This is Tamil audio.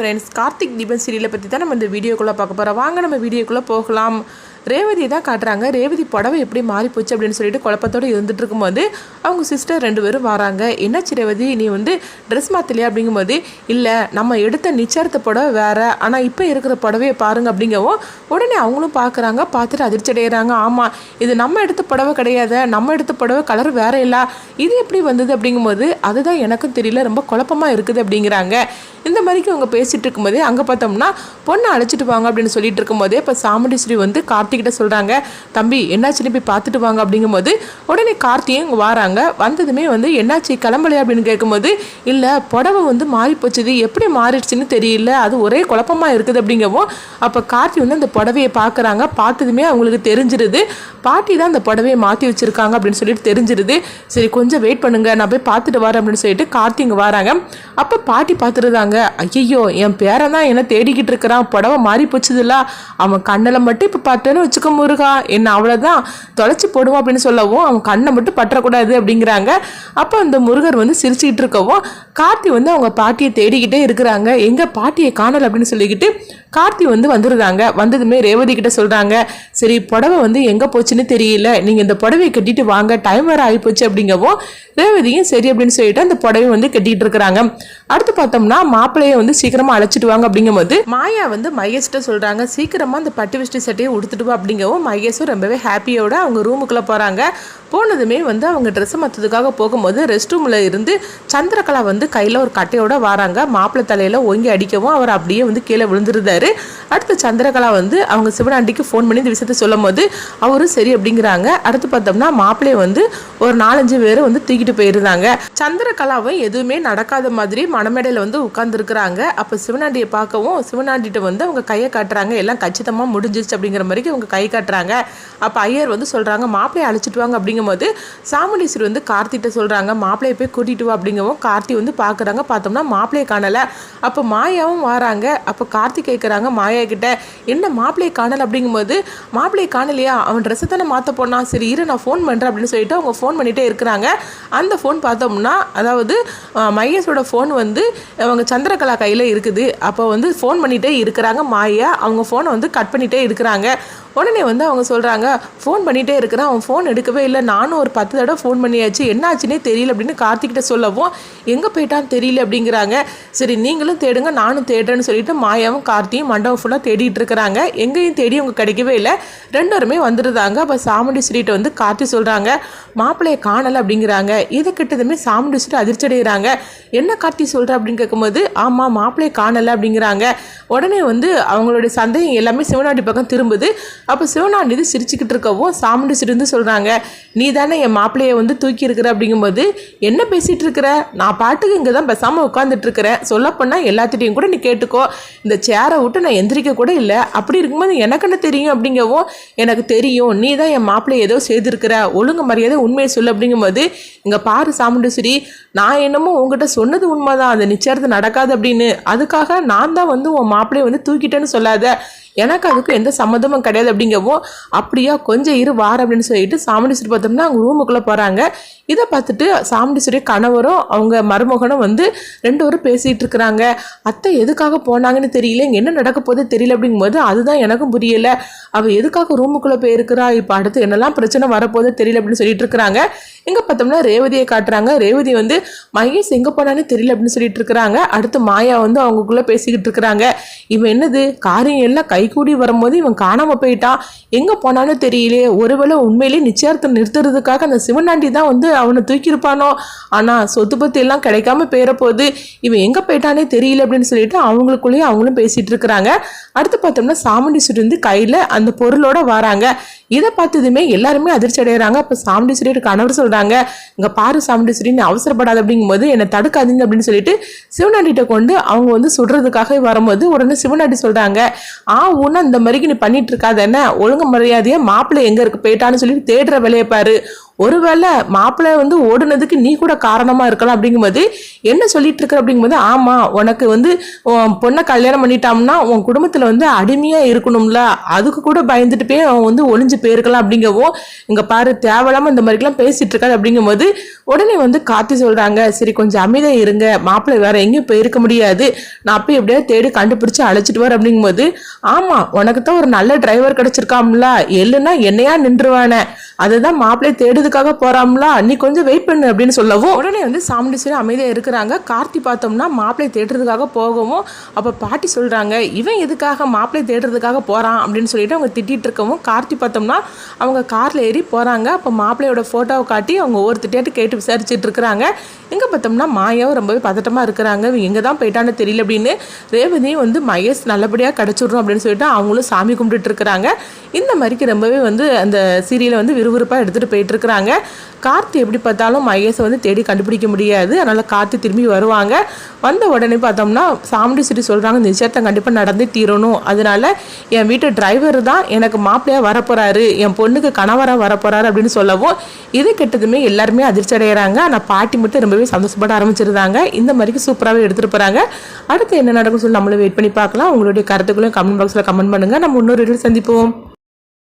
ஃப்ரெண்ட்ஸ் கார்த்திக் தீபன் சீரியலை பற்றி தான் நம்ம இந்த வீடியோக்குள்ளே பார்க்க போகிறோம் வாங்க நம்ம வீடியோக்குள்ளே போகலாம். ரேவதி தான் காட்டுறாங்க. ரேவதி புடவை எப்படி மாறி போச்சு அப்படின்னு சொல்லிட்டு குழப்பத்தோடு இருந்துட்டு இருக்கும்போது அவங்க சிஸ்டர் ரெண்டு பேரும் வராங்க. என்னாச்சு ரேவதி? நீ வந்து ட்ரெஸ் மாற்றலையா அப்படிங்கும்போது இல்லை நம்ம எடுத்த நிச்சயத்த புடவை வேறு ஆனால் இப்போ இருக்கிற புடவையை பாருங்க அப்படிங்கவும் உடனே அவங்களும் பார்க்குறாங்க பார்த்துட்டு அதிர்ச்சி அடைகிறாங்க ஆமாம் இது நம்ம எடுத்த புடவை கிடையாது. நம்ம எடுத்த புடவை கலர் வேறு இல்லை. இது எப்படி வந்தது அப்படிங்கும்போது அதுதான் எனக்கும் தெரியல. ரொம்ப குழப்பமாக இருக்குது அப்படிங்கிறாங்க. இந்த மாதிரிக்கு அவங்க பேசிகிட்டு இருக்கும்போதே அங்கே பார்த்தோம்னா பொண்ணை அழைச்சிட்டு வாங்க அப்படின்னு சொல்லிட்டு இருக்கும்போதே இப்போ சாமுண்டீஸ்வரி வந்து கார்த்திகிட்ட சொல்கிறாங்க தம்பி என்னாச்சுன்னு போய் பார்த்துட்டு வாங்க. அப்படிங்கும்போது உடனே கார்த்தியும் இங்கே வராங்க. வந்ததுமே வந்து என்னாச்சு? கிளம்பலையா? அப்படின்னு கேட்கும்போது இல்லை புடவை வந்து மாறி போச்சுது எப்படி மாறிடுச்சுன்னு தெரியல. அது ஒரே குழப்பமாக இருக்குது. அப்படிங்கவும் அப்போ கார்த்தி வந்து அந்த புடவையை பார்க்குறாங்க. பார்த்ததுமே அவங்களுக்கு தெரிஞ்சிருது. பாட்டி தான் அந்த புடவையை மாற்றி வச்சுருக்காங்க. அப்படின்னு சொல்லிட்டு தெரிஞ்சிருது. சரி கொஞ்சம் வெயிட் பண்ணுங்கள் நான் போய் பார்த்துட்டு வரேன். அப்படின்னு சொல்லிட்டு கார்த்தி இங்கே வராங்க. அப்போ பாட்டி பார்த்துருந்தாங்க. ஐயோ என் பேரன் தான் என்ன தேடிக்கிட்டு இருக்கிறான். புடவை மாறி போச்சுதுல அவன் கண்ணில் மட்டும் இப்போ பார்த்தேன்னு வச்சுக்க முருகா. என்ன அவ்வளோதான் தொலைச்சி போடுவோம் அப்படின்னு சொல்லவும் அவன் கண்ணை மட்டும் பற்றக்கூடாது அப்படிங்கிறாங்க. அப்போ அந்த முருகர் வந்து சிரிச்சுக்கிட்டு இருக்கவும் கார்த்தி வந்து அவங்க பாட்டியை தேடிக்கிட்டே இருக்கிறாங்க. எங்கள் பாட்டியை காணல் அப்படின்னு சொல்லிக்கிட்டு கார்த்தி வந்து வந்துடுறாங்க. வந்ததுமே ரேவதி கிட்ட சொல்கிறாங்க சரி புடவை வந்து எங்கே போச்சுன்னு தெரியல. நீங்கள் இந்த புடவையை கட்டிட்டு வாங்க. டைம் வேறு ஆகிப்போச்சு அப்படிங்கவும் ரேவதியும் சரி அப்படின்னு சொல்லிட்டு அந்த புடவையை வந்து கட்டிகிட்டு இருக்கிறாங்க. அடுத்து பார்த்தோம்னா மாப்பிள்ளையை வந்து சீக்கிரம் அழைச்சிட்டு வாங்க அப்படிங்கும்போது மாயா வந்து மகேஷ்கிட்ட சொல்றாங்க சீக்கிரமா அந்த பட்டு வெஷ்டி சட்டையை உடுத்துட்டு வா அப்படிங்கவும் மகேஷும் ரொம்பவே ஹாப்பியோட அவங்க ரூமுக்குள்ள போறாங்க. போனதுமே வந்து அவங்க ட்ரெஸ் மற்றதுக்காக போகும்போது ரெஸ்ட் ரூமில் இருந்து சந்திரகலா வந்து கையில் ஒரு கட்டையோட வராங்க. மாப்பிள்ளை தலையில் ஓங்கி அடிக்கவும் அவர் அப்படியே வந்து கீழே விழுந்துருந்தாரு. அடுத்து சந்திரகலா வந்து அவங்க சிவனாண்டிக்கு ஃபோன் பண்ணி இந்த விஷயத்த சொல்லும் போது அவரும் சரி அப்படிங்கிறாங்க. அடுத்து பார்த்தோம்னா மாப்பிள்ளைய வந்து ஒரு நாலஞ்சு பேர் வந்து தூக்கிட்டு போயிருந்தாங்க. சந்திரகலாவும் எதுவுமே நடக்காத மாதிரி மணமேடையில் வந்து உட்காந்துருக்குறாங்க அப்போ சிவனாண்டியை பார்க்கவும் சிவனாண்டிகிட்ட வந்து அவங்க கையை காட்டுறாங்க. எல்லாம் கச்சிதமாக முடிஞ்சிச்சு அப்படிங்கிற மாதிரி அவங்க கை காட்டுறாங்க. அப்போ ஐயர் வந்து சொல்கிறாங்க மாப்பிள்ளையை அழைச்சிட்டு வாங்க. அப்படிங்கும்போது சாமுண்டீஸ்வரி வந்து கார்த்திகிட்ட சொல்கிறாங்க மாப்பிள்ளையை போய் கூட்டிட்டு வா அப்படிங்கவும் கார்த்தி வந்து பார்க்குறாங்க பார்த்தோம்னா மாப்பிள்ளையை காணலை. அப்போ மாயாவும் வராங்க. அப்போ கார்த்தி கேட்குறாங்க மாயா கிட்ட என்ன மாப்பிள்ளையை காணலை? அப்படிங்கும்போது மாப்பிள்ளையை காணலையா? அவன் ட்ரெஸ்ஸை தானே மாற்ற போனான் சரி இரு நான் ஃபோன் பண்ணுறேன் அப்படின்னு சொல்லிட்டு அவங்க ஃபோன் பண்ணிகிட்டே இருக்கிறாங்க. அந்த ஃபோன் பார்த்தோம்னா அதாவது மகேஷோட ஃபோன் வந்து அவங்க சந்திரகலா கையில் இருக்குது. அப்போ வந்து ஃபோன் பண்ணிகிட்டே இருக்கிறாங்க மாயா. அவங்க ஃபோனை வந்து கட் பண்ணிகிட்டே இருக்கிறாங்க. உடனே வந்து அவங்க சொல்கிறாங்க ஃபோன் பண்ணிகிட்டே இருக்கிறேன் அவன் ஃபோன் எடுக்கவே இல்லை. நானும் ஒரு பத்து தடவை ஃபோன் பண்ணியாச்சு. என்னாச்சுன்னே தெரியல அப்படின்னு கார்த்திகிட்ட சொல்லவும் எங்கே போயிட்டான்னு தெரியல அப்படிங்கிறாங்க. சரி நீங்களும் தேடுங்க நானும் தேடுறேன்னு சொல்லிட்டு மாயாவும் கார்த்தியும் மண்டபம் ஃபுல்லாக தேடிட்டு இருக்கிறாங்க. எங்கேயும் தேடி அவங்க கிடைக்கவே இல்லை. ரெண்டோருமே வந்துருந்தாங்க அப்போ சாமுண்டீஸ்வரிகிட்ட வந்து கார்த்தி சொல்கிறாங்க மாப்பிள்ளையை காணலை அப்படிங்கிறாங்க. இதை கிட்டதுமே சாமுண்டீஸ்வரி ஸ்ட்ரீட் அதிர்ச்சி அடைகிறாங்க. என்ன கார்த்தி சொல்கிற அப்படின்னு கேட்கும்போது ஆமாம் மாப்பிள்ளையை காணலை அப்படிங்கிறாங்க. உடனே வந்து அவங்களுடைய சந்தேகம் எல்லாமே சிவனாண்டி பக்கம் திரும்புது. அப்போ சிவனாண்டி சிரிச்சுக்கிட்டு இருக்கவும் சாமுண்டி சிரிந்து சொல்கிறாங்க நீ தானே என் மாப்பிள்ளையை வந்து தூக்கி இருக்கிற அப்படிங்கும்போது என்ன பேசிகிட்டு இருக்கிற? நான் பாட்டுக்கு இங்கே தான் பேசாமல் உட்காந்துட்டு இருக்கிறேன். சொல்லப்போனால் எல்லாத்திட்டையும் கூட நீ கேட்டுக்கோ. இந்த சேரை விட்டு நான் எந்திரிக்க கூட இல்லை. அப்படி இருக்கும்போது எனக்கு என்ன தெரியும்? அப்படிங்கவும் எனக்கு தெரியும். நீ தான் என் மாப்பிள்ளை ஏதோ செய்திருக்கிற. ஒழுங்கு மரியாதை உண்மையை சொல்லு. அப்படிங்கும்போது இங்கே பாரு சாமுண்டேஸ்வரி நான் என்னமோ உங்ககிட்ட சொன்னது உண்மைதான். அந்த நிச்சயத்து நடக்காது அப்படின்னு. அதுக்காக நான் தான் வந்து உன் மாப்பிள்ளையை வந்து தூக்கிட்டேன்னு சொல்லாத. எனக்கு அதுக்கு எந்த சம்மந்தமும் கிடையாது அப்படிங்கவும் அப்படியா கொஞ்சம் இரு வார அப்படின்னு சொல்லிட்டு சாமுண்டீஸ்வரி பார்த்தோம்னா அவங்க ரூமுக்குள்ளே போகிறாங்க இதை பார்த்துட்டு சாமுண்டீஸ்வரி கணவரும் அவங்க மருமகனும் வந்து ரெண்டு பேரும் பேசிகிட்டு இருக்கிறாங்க. அத்தை எதுக்காக போனாங்கன்னு தெரியல இங்கே என்ன நடக்க போதே தெரியல அப்படிங்கும்போது அதுதான் எனக்கும் புரியல. அவள் எதுக்காக ரூமுக்குள்ளே போயிருக்கிறா? இப்போ அடுத்து என்னெல்லாம் பிரச்சனை வரப்போதே தெரியல அப்படின்னு சொல்லிட்டு இருக்கிறாங்க. இங்கே பார்த்தோம்னா ரேவதியை காட்டுறாங்க. ரேவதி வந்து மகேஷ் எங்கே போனானே தெரியல அப்படின்னு சொல்லிட்டு இருக்கிறாங்க. அடுத்து மாயா வந்து அவங்களுக்குள்ளே பேசிக்கிட்டு இருக்கிறாங்க. இவன் என்னது? காரியம் எல்லாம் கை கூடி வரும்போது இவன் காணாம போயிட்டான் எங்கே போனாலும் தெரியலையே. ஒருவேளை உண்மையிலேயே நிச்சயார்த்தம் நிறுத்துறதுக்காக அந்த சிவனாண்டி தான் வந்து அவனை தூக்கியிருப்பானோ? ஆனால் சொத்து பத்தி எல்லாம் கிடைக்காம போயிட போகுது இவன் எங்கே போயிட்டானே தெரியல அப்படின்னு சொல்லிட்டு அவங்களுக்குள்ளேயே அவங்களும் பேசிகிட்டு இருக்கிறாங்க. அடுத்து பார்த்தோம்னா சாமுண்டீஸ்வரி வந்து கையில் அந்த பொருளோட வராங்க. இதை பார்த்ததுமே எல்லாருமே அதிர்ச்சி அடைகிறாங்க அப்போ சாமுண்டீஸ்வரி கணவர் சொல்கிறாங்க இங்கே பாரு சாமுண்டீஸ்வரி நீ அவசரப்படாத அப்படிங்கும்போது என்னை தடுக்காதீங்க அப்படின்னு சொல்லிட்டு சிவனாண்டிகிட்ட கொண்டு அவங்க வந்து சுடுறதுக்காக வரும்போது உடனே சிவனாண்டி சொல்கிறாங்க ஆ உன்ன இந்த மாதிரிக்கு நீ பண்ணிட்டு இருக்காத என்ன? ஒழுங்கு மரியாதையா மாப்பிள்ளை எங்க இருக்கு? போயிட்டான்னு சொல்லி தேடுற வேலையை பாரு. ஒருவேளை மாப்பிள்ளை வந்து ஓடுனதுக்கு நீ கூட காரணமா இருக்கலாம் அப்படிங்கும்போது என்ன சொல்லிட்டு இருக்க அப்படிங்கும்போது ஆமா உனக்கு வந்து உன் பொண்ணை கல்யாணம் பண்ணிட்டான்னா உன் குடும்பத்துல வந்து அடிமையா இருக்கணும்ல. அதுக்கு கூட பயந்துட்டு போய் அவன் வந்து ஒளிஞ்சு போயிருக்கலாம் அப்படிங்கவும் இங்க பாரு தேவையில்லாம இந்த மாதிரிலாம் பேசிட்டு இருக்காது அப்படிங்கும்போது உடனே வந்து காத்தி சொல்றாங்க சரி கொஞ்சம் அமைதியா இருங்க. மாப்பிள்ளை வேற எங்கேயும் போயிருக்க முடியாது. நான் போய் எப்படியாவது தேடி கண்டுபிடிச்சு அழைச்சிட்டு வர அப்படிங்கும்போது ஆமா உனக்கு தான் ஒரு நல்ல டிரைவர் கிடைச்சிருக்காம்ல. எல்லுன்னா என்னையா நின்றுவானே. அதுதான் மாப்பிள்ளை தேடுறதுக்காக போறாம்லா? நீ கொஞ்சம் வெயிட் பண்ணு அப்படின்னு சொல்லவும் உடனே வந்து சாமுண்டீஸ்வரி அமைதியாக இருக்கிறாங்க. கார்த்தி பார்த்தோம்னா மாப்பிள்ளை தேடுறதுக்காக போகவும் அப்போ பாட்டி சொல்றாங்க இவன் எதுக்காக மாப்பிள்ளை தேடுறதுக்காக போறான்? அப்படின்னு சொல்லிட்டு அவங்க திட்டிட்டு இருக்கவும் கார்த்தி பார்த்தோம்னா அவங்க கார்ல ஏறி போறாங்க. அப்போ மாப்பிள்ளையோட போட்டோவை காட்டி அவங்க ஒவ்வொருத்திட்டு கேட்டு விசாரிச்சுட்டு இருக்கிறாங்க. எங்கே பார்த்தோம்னா மாயாவும் ரொம்பவே பதட்டமாக இருக்கிறாங்க. எங்கே தான் போயிட்டான்னு தெரியல அப்படின்னு ரேவதியும் வந்து மகேஷ் நல்லபடியாக கிடச்சிட்றோம் அப்படின்னு சொல்லிட்டு அவங்களும் சாமி கும்பிட்டுட்டு இருக்கிறாங்க. இந்த மாதிரிக்கு ரொம்பவே வந்து அந்த சீரியலை வந்து விறுவிறுப்பாக எடுத்துகிட்டு போயிட்டு இருக்கிறாங்க. கார்த்தி எப்படி பார்த்தாலும் மகேஷை வந்து தேடி கண்டுபிடிக்க முடியாது. அதனால் கார்த்தி திரும்பி வருவாங்க. வந்த உடனே பார்த்தோம்னா சாமுண்டி சிட்டி சொல்கிறாங்க நிச்சயத்தை கண்டிப்பாக நடந்தே தீரணும். அதனால என் வீட்டு டிரைவர் தான் எனக்கு மாப்பிள்ளையாக வரப்போகிறாரு என் பொண்ணுக்கு கணவராக வரப்போகிறாரு அப்படின்னு சொல்லவும் இது கெட்டதுமே எல்லாருமே அதிர்ச்சி அடைகிறாங்க ஆனால் பாட்டி மட்டும் ரொம்பவே சந்தோஷப்பட ஆரம்பிச்சிருந்தாங்க. இந்த மாதிரிக்கு சூப்பராகவே எடுத்துகிட்டு போகிறாங்க அடுத்து என்ன நடக்கும் சொல்லி நம்மளும் வெயிட் பண்ணி பார்க்கலாம். உங்களுடைய கருத்துக்களையும் கமெண்ட் பாக்ஸில் கமெண்ட் பண்ணுங்கள் நம்ம இன்னொரு வீடியோ சந்திப்போம்.